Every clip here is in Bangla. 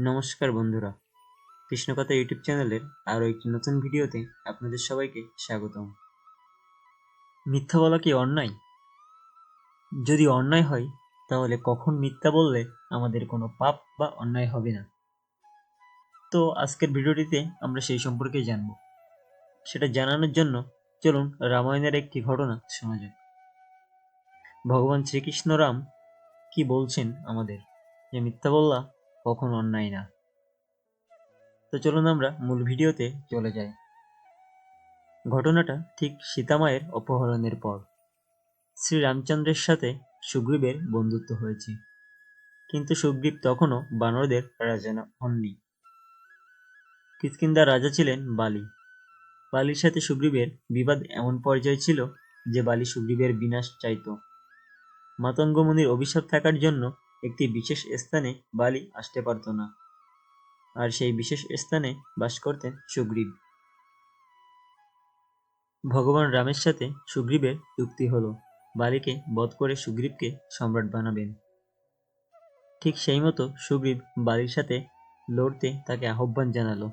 নমস্কার বন্ধুরা। কৃষ্ণকথা ইউটিউব চ্যানেলের আরও একটি নতুন ভিডিওতে আপনাদের সবাইকে স্বাগতম। মিথ্যা বলা কি অন্যায়? যদি অন্যায় হয়, তাহলে কখন মিথ্যা বললে আমাদের কোনো পাপ বা অন্যায় হবে না? তো আজকের ভিডিওটিতে আমরা সেই সম্পর্কে জানব। সেটা জানানোর জন্য চলুন রামায়ণের একটি ঘটনা শোনা যাক। ভগবান শ্রীকৃষ্ণ রাম কি বলছেন আমাদের? যে মিথ্যা বললা কখন অন্যায় না। তো চলুন আমরা মূল ভিডিওতে চলে যাই। ঘটনাটা ঠিক সীতামায়ের অপহরণের পর। শ্রী রামচন্দ্রের সাথে সুগ্রীবের বন্ধুত্ব হয়েছে। কিন্তু সুগ্রীব তখনও বানরদের রাজা হননি। কিৎকিন্দার রাজা ছিলেন বালি। বালির সাথে সুগ্রীবের বিবাদ এমন পর্যায়ে ছিল যে বালি সুগ্রীবের বিনাশ চাইতো। মাতঙ্গ মুনির অভিশাপ থাকার জন্য একটি বিশেষ স্থানে বালি আসতে পারত না। আর সেই বিশেষ স্থানে বাস করতেন সুগ্রীব। ভগবান রামের সাথে সুগ্রীবের চুক্তি হলো, বালিকে বধ করে সুগ্রীবকে সম্রাট বানাবেন। ঠিক সেই মতো সুগ্রীব বালির সাথে লড়তে তাকে আহ্বান জানালো।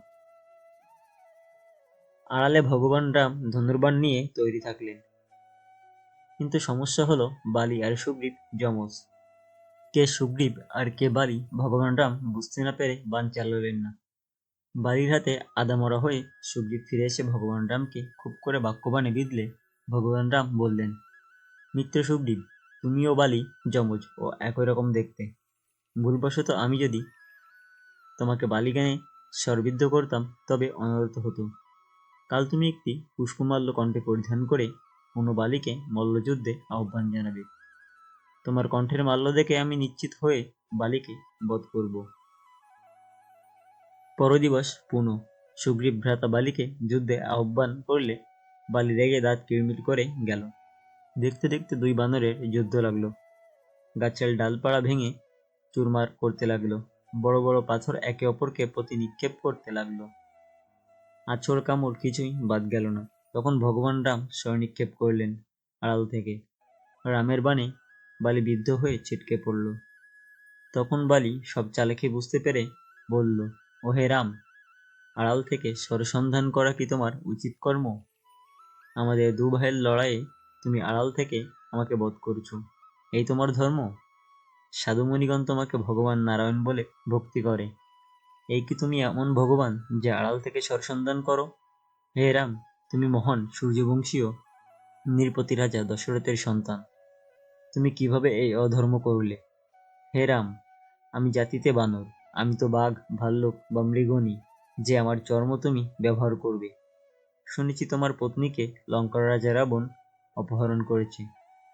আড়ালে ভগবান রাম ধনুর্বাণ নিয়ে তৈরি থাকলেন। কিন্তু সমস্যা হলো, বালি আর সুগ্রীব যমজ। কে সুগ্রীব আর কে বালি ভগবান রাম বুঝতে না পেরে বান চালালেন না। বালির হাতে আদামরা হয়ে সুগ্রীব ফিরে এসে ভগবান রামকে খুব করে বাক্যবাণে বিঁধলে ভগবান রাম বললেন, মিত্র সুগ্রীব, তুমিও বালি, যমজ ও একই রকম দেখতে। ভুলবশত আমি যদি তোমাকে বালি জ্ঞানে সর্বিদ্ধ করতাম, তবে অনর্থ হতো। কাল তুমি একটি পুষ্পমাল্য কণ্ঠে পরিধান করে কোনো বালিকে মল্লযুদ্ধে আহ্বান জানাবে। তোমার কণ্ঠের মাল্য দেখে আমি নিশ্চিত হয়ে বালিকে বধ করব। পরদিবস পুনঃ সুগ্রীব ভ্রাতা বালিকে যুদ্ধে আহ্বান করলে বালি রেগে দাঁত কিরমির করে গেল। দেখতে দেখতে দুই বানরের যুদ্ধ লাগল। গাছের ডালপাড়া ভেঙে চুরমার করতে লাগল। বড় বড় পাথর একে অপরকে প্রতি নিক্ষেপ করতে লাগল। আছড় কামড় কিছুই বাদ গেল না। তখন ভগবান রাম স্বর নিক্ষেপ করলেন আড়াল থেকে। রামের বাণে বালি বিদ্ধ হয়ে ছিটকে পড়ল। তখন বালি সব চালাকি বুঝতে পেরে বলল ও হে রাম, আড়াল থেকে স্বরসন্ধান করা কি তোমার উচিত কর্ম? আমাদের দু ভাইয়ের লড়াইয়ে তুমি আড়াল থেকে আমাকে বধ করছ। এই তোমার ধর্ম? সাধুমণিগণ তোমাকে ভগবান নারায়ণ বলে ভক্তি করে। এই কি তুমি এমন ভগবান যে আড়াল থেকে স্বরসন্ধান করো? হে রাম, তুমি মহান সূর্যবংশীয় নৃপতি রাজা দশরথের সন্তান। তুমি কীভাবে এই অধর্ম করলে? হে রাম, আমি জাতিতে বানর, আমি তো বাঘ, ভাল্লুক বা মৃগনি, যে আমার চর্ম তুমি ব্যবহার করবে। শুনেছি তোমার পত্নীকে লঙ্কার রাজা রাবণ অপহরণ করেছে।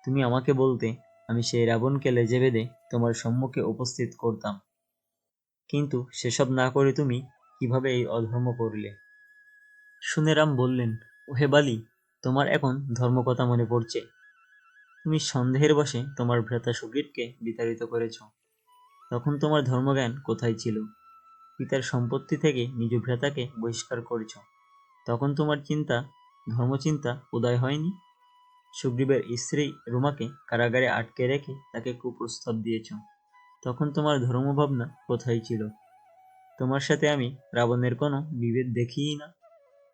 তুমি আমাকে বলতে, আমি সেই রাবণকে লেজে বেঁধে তোমার সম্মুখে উপস্থিত করতাম। কিন্তু সেসব না করে তুমি কীভাবে এই অধর্ম করলে? শুনে রাম বললেন, ওহে বালি, তোমার এখন ধর্মকথা মনে পড়ছে। তুমি সন্দেহের বশে তোমার ভ্রাতা সুগ্রীবকে বিতাড়িত করেছ। তখন তোমার ধর্মজ্ঞান কোথায় ছিল? পিতার সম্পত্তি থেকে নিজ ভ্রাতাকে বহিষ্কার করেছ। তখন তোমার চিন্তা, ধর্মচিন্তা উদয় হয়নি? সুগ্রীবের স্ত্রী রুমাকে কারাগারে আটকে রেখে তাকে কুপ্রস্তাব দিয়েছ। তখন তোমার ধর্মভাবনা কোথায় ছিল? তোমার সাথে আমি রাবণের কোনো বিভেদ দেখিই না।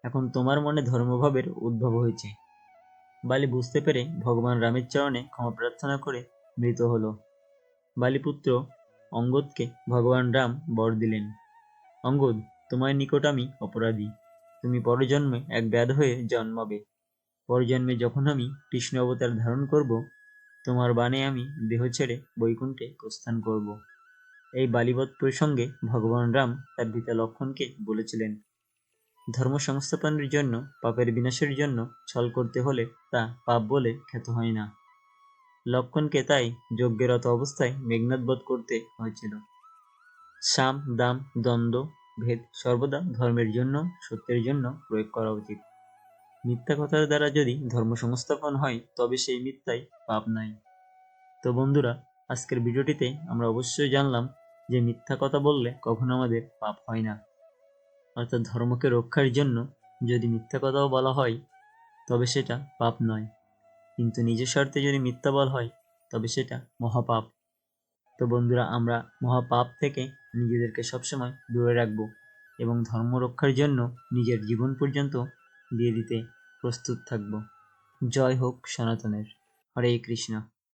এখন তোমার মনে ধর্মভাবের উদ্ভব হয়েছে। বালি বুঝতে পেরে ভগবান রামের চরণে ক্ষমা প্রার্থনা করে মৃত হলো। বালিপুত্র অঙ্গদকে ভগবান রাম বর দিলেন। অঙ্গদ, তোমার নিকট আমি অপরাধী। তুমি পরজন্মে এক ব্যাধ হয়ে জন্মাবে। পরজন্মে যখন আমি কৃষ্ণ অবতার ধারণ করব, তোমার বাণে আমি দেহ ছেড়ে বৈকুণ্ঠে প্রস্থান করব। এই বালিবধ প্রসঙ্গে ভগবান রাম তার পিতা লক্ষণকে বলেছিলেন ধর্ম সংস্থাপনের জন্য, পাপের বিনাশের জন্য ছল করতে হলে তা পাপ বলে খ্যাত হয় না। লক্ষণকে তাই যজ্ঞরত অবস্থায় মেঘনাদ বধ করতে হয়েছিল। সাম, দাম, দ্বন্দ্ব, ভেদ সর্বদা ধর্মের জন্য, সত্যের জন্য প্রয়োগ করা উচিত। মিথ্যা কথার দ্বারা যদি ধর্ম সংস্থাপন হয়, তবে সেই মিথ্যাই পাপ নাই। তো বন্ধুরা, আজকের ভিডিওটিতে আমরা অবশ্যই জানলাম যে মিথ্যা কথা বললে কখনো আমাদের পাপ হয় না। অর্থাৎ ধর্মকে রক্ষার জন্য যদি মিথ্যা কথাও বলা হয়, তবে সেটা পাপ নয়। কিন্তু নিজের স্বার্থে যদি মিথ্যা বল হয়, তবে সেটা মহাপাপ। তো বন্ধুরা, আমরা মহাপাপ থেকে নিজেদেরকে সবসময় দূরে রাখব এবং ধর্ম রক্ষার জন্য নিজের জীবন পর্যন্ত দিয়ে দিতে প্রস্তুত থাকব। জয় হোক সনাতনের। হরে কৃষ্ণ।